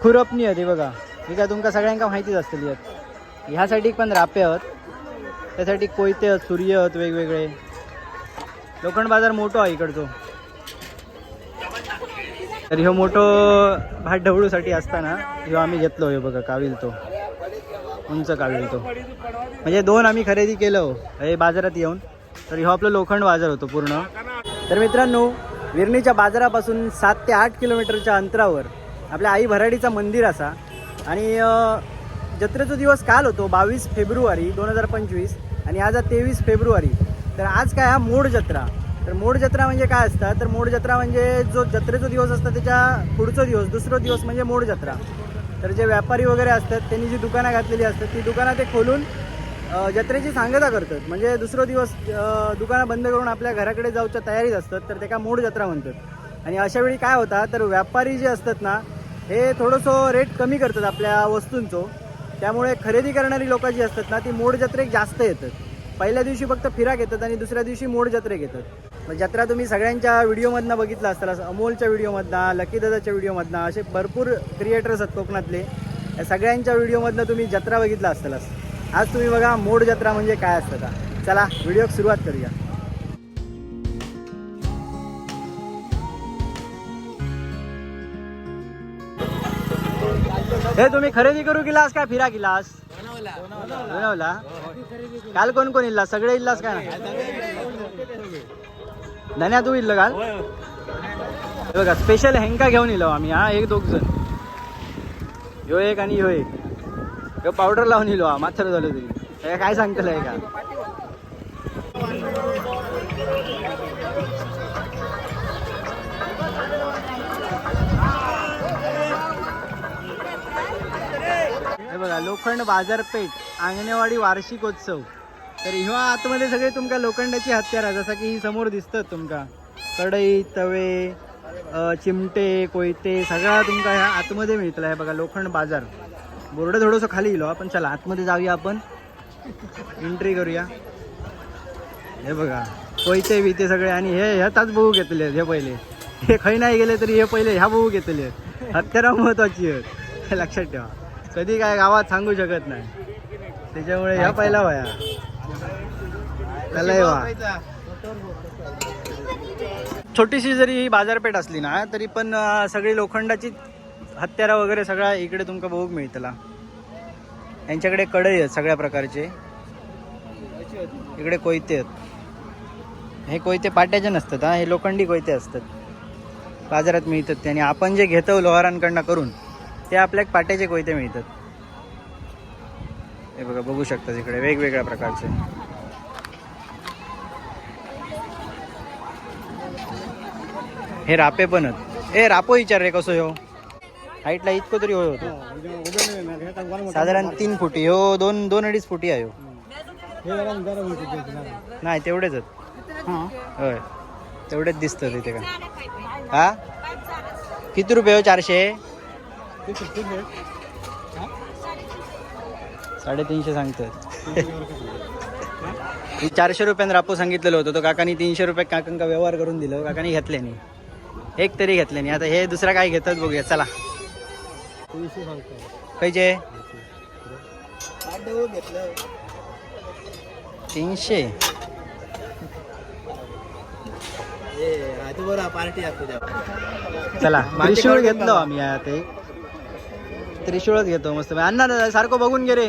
खुरपणी होती बघा. ही काय तुमका सगळ्यांका माहितीच असतली आहेत ह्यासाठी पण रापे आहेत. त्यासाठी कोयते आहेत सूर्य आहेत वेगवेगळे. लोखंड बाजार मोठो आहे इकडचो. तर ह्यो मोठो भात ढवळूसाठी असताना ह्यो आम्ही घेतलो ह्यो बघा काविल तो. उंच काविल तो. म्हणजे दोन आम्ही खरेदी केलं हो, हे बाजारात येऊन. तर ह्यो आपलं लोखंड बाजार होतो पूर्ण. तर मित्रांनो विरणीच्या बाजारापासून सात ते आठ किलोमीटरच्या अंतरावर आपल्या आई भराडीचा मंदिर असा. आणि जत्रेचा दिवस काल होतो बावीस फेब्रुवारी दोन हजार पंचवीस आणि आज तेवीस फेब्रुवारी. तर आज काय हा मोड जत्रा. तर मोड जत्रा म्हणजे काय असतं? तर मोड जत्रा म्हणजे जो जत्रेचा दिवस असतो त्याच्या पुढचा दिवस दुसरा दिवस म्हणजे मोड जत्रा. तर जे व्यापारी वगैरे असतात त्यांनी जी दुकानं घातलेली असतात ती दुकानं ते खोलून जत्रेची सांगता करतात. म्हणजे दुसरा दिवस दुकानं बंद करून आपल्या घराकडे जाऊच्या तयारीत असतात तर ते काय मोड जत्रा म्हणतात. आणि अशा वेळी काय होता? तर व्यापारी जे असतात ना हे थोडंसं रेट कमी करतात आपल्या वस्तूंचो. त्यामुळे खरेदी करणारी लोक जी असतात ना ती मोड जत्रेक जास्त येतात. पहिल्या दिवशी फक्त फिराक येतात आणि दुसऱ्या दिवशी मोड जत्रेक येतात. मग जत्रा तुम्ही सगळ्यांच्या व्हिडिओमधनं बघितला असताल अमोलच्या व्हिडिओमधनं लकीदादाच्या व्हिडिओमधनं असे भरपूर क्रिएटर्स आहेत कोकणातले. या सगळ्यांच्या व्हिडिओमधनं तुम्ही जत्रा बघितला असतालच आज तुम्ही बघा मोड जत्रा म्हणजे काय असतं का चला व्हिडिओ सुरुवात करूया. हे तुम्ही खरेदी करू गेलास काय फिरा गेलास? बनवला काल कोण कोण इल्ला सगळे इल्लास काय धन्या तू इल्ल काल बघा स्पेशल हेंका घेऊन इलो आम्ही हा एक दोघ जण. ह्यो एक आणि ह्यो एक. पावडर लावून इलो हा मात्र झालं तरी. हे काय सांगतलंय का? लोखंड बाजारपेठ अंगणेवाडी वार्षिक उत्सव तर ह्या आतमध्ये सगळे तुमका लोखंडाची हत्यारा जसं की ही समोर दिसतात तुमका. कढई तवे चिमटे कोयते सगळा तुमका ह्या आतमध्ये मिळतला हे बघा लोखंड बाजार. बोर्ड थोडंसं खाली येलो आपण चला आतमध्ये जाऊया आपण. एंट्री करूया. हे बघा कोयते बिते सगळे आणि हे ह्याताच बघू घेतले आहेत हे पहिले. हे खै नाही गेले तरी हे पहिले ह्या बघू घेतले आहेत. हत्यारा महत्वाची आहेत. हे लक्षात ठेवा. कधी काय गावात सांगू शकत नाही. त्याच्यामुळे ह्या पहिला वया. त्याला वा छोटीशी जरी ही बाजारपेठ असली ना तरी पण अं, सगळी लोखंडाची हत्यारा वगैरे सगळा इकडे तुमका बघूक मिळतला. यांच्याकडे कढई आहेत सगळ्या प्रकारचे. इकडे कोयते आहेत. हे कोयते पाट्याचे नसतात हा. हे लोखंडी कोयते असतात. बाजारात मिळतात ते. आणि आपण जे घेतो लोहारांकडनं करून ते आपल्या पाट्याचे कोयते मिळतात. हे बघा बघू शकता इकडे वेगवेगळ्या प्रकारचे. हे रापे पण आहेत. ए रापो विचार रे कसं ह्यो हो? हाईटला इतकं तरी होय होतो. साधारण तीन फुटी हो दोन दोन अडीच फुटी आहे हो. नाही तेवढेच आहेत. होय. तेवढेच दिसतं तिथे का? हा? किती रुपये हो चारशे? साडेतीनशे सांगतात मी चारशे रुपयानं रापू सांगितलेलं होतं. तो काकानी तीनशे रुपये काकांका व्यवहार करून दिलं. काकानी घेतले नाही. एक तरी घेतले नाही. आता हे दुसरा काय घेतात बघूया. चला. खायचे तीनशे? पार्टी चला. त्रिशूळ घेतलो आम्ही आता एक. त्रिशूळच घेतो मस्त. अण्णा दादा सारखं बघून घे रे.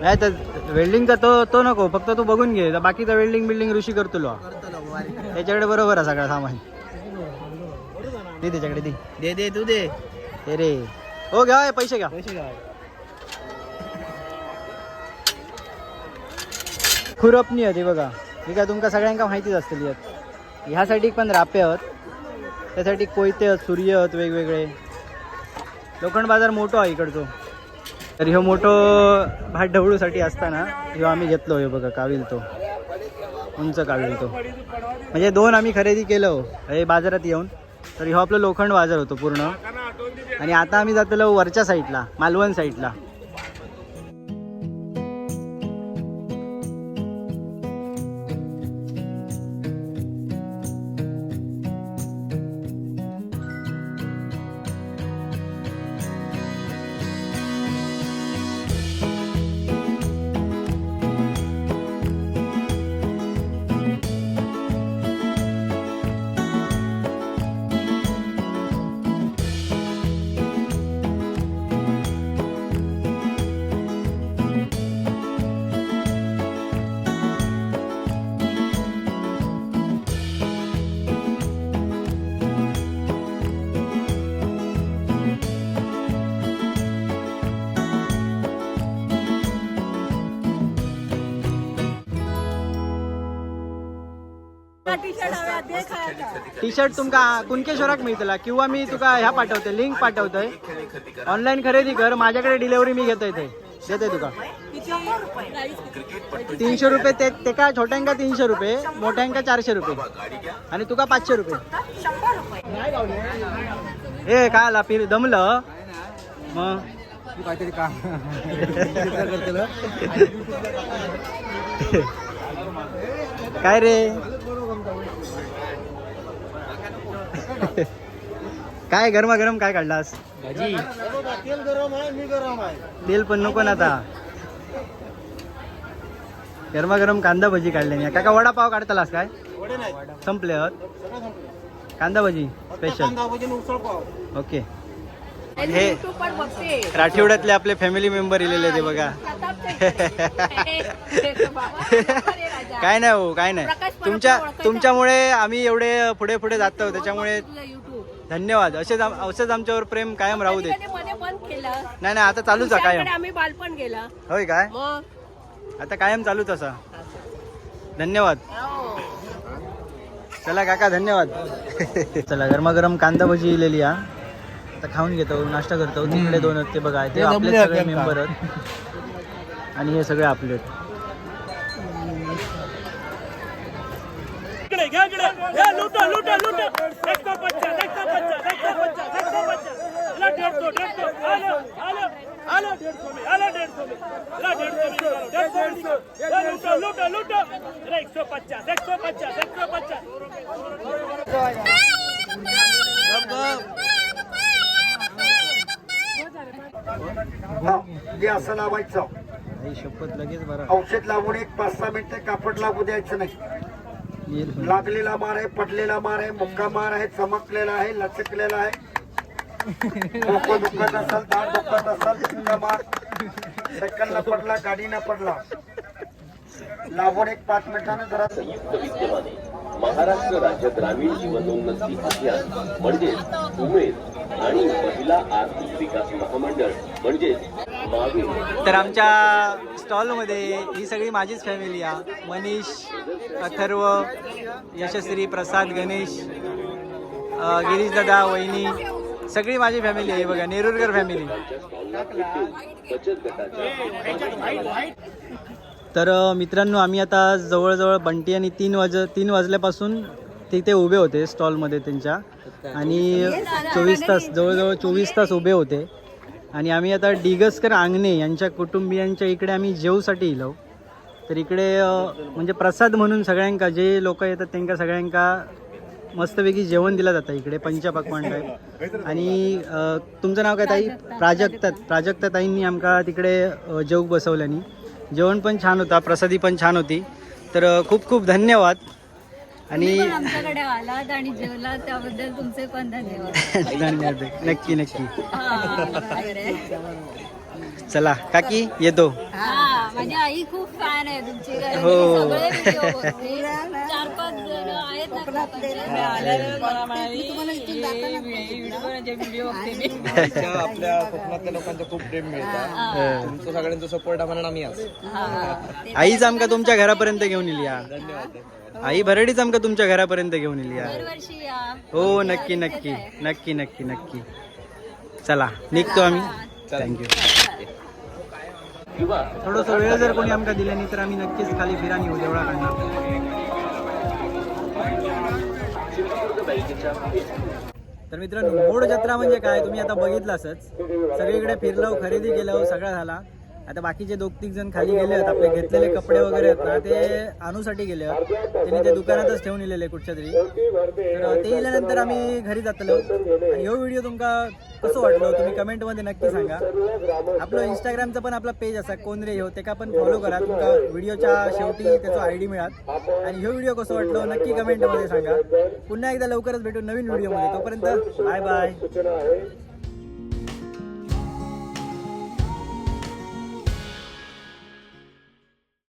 नाही तर वेल्डिंगचा तो तो नको फक्त तू बघून घे. बाकीचा वेल्डिंग बिल्डिंग ऋषी करतो लो त्याच्याकडे बरोबर आहे सगळं सामान. दे त्याच्याकडे दे. दे दे तू दे. ते रे. हो घ्या हे पैसे घ्या. खुरपणी होती बघा. ही काय तुमका सगळ्यांका माहितीच असतली आहेत ह्यासाठी पण रापे आहेत. त्यासाठी कोयते आहेत सूर्य आहेत वेगवेगळे. लोखंड बाजार मोठो आहे इकडचो. तर ह्यो मोठो भात ढवळूसाठी असताना ह्यो आम्ही घेतलो हे बघा काविल तो. उंच काविल तो. म्हणजे दोन आम्ही खरेदी केलं हो, हे बाजारात येऊन. तर ह्यो आपलं लोखंड बाजार होतो पूर्ण. आणि आता आम्ही जातलो वरच्या साईडला मालवण साईडला. टी शर्ट तुमका कुणकेश्वराक मिळतला किंवा मी तुका ह्या पाठवते लिंक पाठवतोय ऑनलाईन खरेदी कर माझ्याकडे डिलेवरी मी घेतोय ते. देते तुका. तीनशे रुपये ते ते काय छोट्यांका तीनशे रुपये मोठ्यांका चारशे रुपये. आणि तुका पाचशे रुपये. ए काय आला? फिर दमलं? मग काहीतरी काम काय रे? काय गरमा गरम काय काढलास? भाजी. तेल गरम आहे मी गरम आहे तेल पण नको ना आता. गरमा गरम कांदा भजी काढले काका वडापाव काढतालास काय? संपले कांदा भजी स्पेशल ओके. हे राठीवड्यातले आपले फॅमिली मेंबर इलेले ते बघा. काय नाही हो काय नाही. तुमच्या. तुमच्यामुळे आम्ही एवढे पुढे पुढे जातो त्याच्यामुळे धन्यवाद. असेच असेच आमच्यावर प्रेम कायम राहू दे. नाही नाही आता चालूच आहे कायम. आम्ही बालपण गेला. होय काय? आता कायम चालूच असा. धन्यवाद. चला काका धन्यवाद. चला गरमागरम कांदा भजी इलेली हा. आता खाऊन घेतो नाश्ता करतो. तिकडे दोन आहेत ते बघा ते ते आपले सगळे मेंबर आहेत. आणि हे सगळे आपले आहेत. इकडे घ्या इकडे. घ्या लुटा लुटा लुटा. देखतो बच्चा देखतो बच्चा देखतो बच्चा देखतो बच्चा ला डेढ़ सौ डेढ़ सौ आलो आलो आलो डेढ़ सौ में आलो डेढ़ सौ में ला डेढ़ सौ में डेढ़ सौ में निकालो। ला लुटा लुटा लुटा ला एक सौ पचास एक सौ पचास एक सौ पचास हे असं लावायचं. आई शपथ लगेच बरं औषध लावून एक पाच सहा मिनिटं कापड लागू द्यायचं नाही. लागलेला मार आहे पडलेला मार आहे मुक्का मार आहे चमकलेला आहे लचकलेला आहे. डोकं दुखत असेल दाट दुखत असेल मुक्का मार. सेकंडला पडला गाडीनं पडला. लावून एक पाच मिनिटानं जरा संयुक्त विद्यमाने महाराष्ट्र राज्य ग्रामीण जीवनोन्नती अभियान म्हणजेच उमेद आणि महिला आर्थिक विकास महामंडळ म्हणजे तर आमच्या स्टॉलमध्ये ही सगळी माझीच फॅमिली आहे मनीष अथर्व यशस्वी प्रसाद गणेश गिरीशदादा गिरीश दादा वहिनी सगळी माझी फॅमिली आहे. बघा नेरुरकर फॅमिली तर मित्रांनो आम्ही आता जवळजवळ बंटी आणि तीन वाज तीन वाजल्यापासून तिथे उभे होते स्टॉलमध्ये त्यांच्या. आणि चोवीस तास जवळजवळ चोवीस तास उभे होते. आणि आम्ही आता डिगसकर आंगणे यांच्या कुटुंबियांच्या इकडे आम्ही जेवसाठी इलो. तर इकडे म्हणजे प्रसाद म्हणून सगळ्यांका जे लोक येतात त्यांना सगळ्यांका मस्तपैकी जेवण दिलं जातं इकडे पंचपक्वान टाईप आणि तुमचं नाव काय ताई? प्राजक्ता. प्राजक्ता ताईंनी आमका तिकडे अ, जेवू बसवल्यानी. जेवण पण छान होता प्रसादी पण छान होती. तर खूप खूप धन्यवाद. आणि तुम्ही पण आमच्याकडे आलात आणि जेवला त्याबद्दल तुमचे पण धन्यवाद. धन्यवाद. नक्की नक्की. हा, बरोबर आहे. चला काकी येतो. हा. माझी आई खूप फॅन आहे तुमची. हो. मी सगळे व्हिडिओ बघते. चार पाच जण आहेत ना ग्रुपमध्ये. मला म्हणाली, "हे व्हिडिओ बघते मी." आपल्या कोकणातल्या लोकांचं खूप प्रेम मिळतं. तुमचं सगळ्यांचा सपोर्ट आम्हाला आम्ही आज. ते आईच आमका तुमच्या घरापर्यंत घेऊन येईल या आई भरडीच आमका तुमच्या घरापर्यंत घेऊन येईल या दरवर्षी या. हो नक्की नक्की. नक्की नक्की नक्की. चला निघतो आम्ही. थँक्यू थोडंसं वेळ जर कोणी आमका दिले नाही तर आम्ही नक्कीच खाली फिरा येऊ देवळा काढणार. तर मित्रांनो मोड जत्रा म्हणजे काय? तुम्ही आता बघितलासच सगळीकडे फिरलो खरेदी केलं सगळं झाला. आता बाकीचे दोग तीन जण खाली गेले आहेत आपले घेतलेले कपडे वगैरे आहेत ना ते आणूसाठी गेले आहेत. त्यांनी ते दुकानातच ठेवून इलेले कुठच्या तरी. तर ते इल्यानंतर आम्ही घरी जातलो. आणि ह्यो व्हिडिओ तुमका कसं वाटलो? तुम्ही कमेंटमध्ये नक्की सांगा. आपलं इंस्टाग्रामचं पण आपला पेज असा कोण रे ह्यो तेका पण फॉलो करा. तुमका व्हिडिओच्या शेवटी त्याचा आय डी मिळात आणि ह्यो व्हिडिओ कसं वाटलो? नक्की कमेंटमध्ये सांगा. पुन्हा एकदा लवकरच भेटू नवीन व्हिडिओमध्ये. तोपर्यंत बाय बाय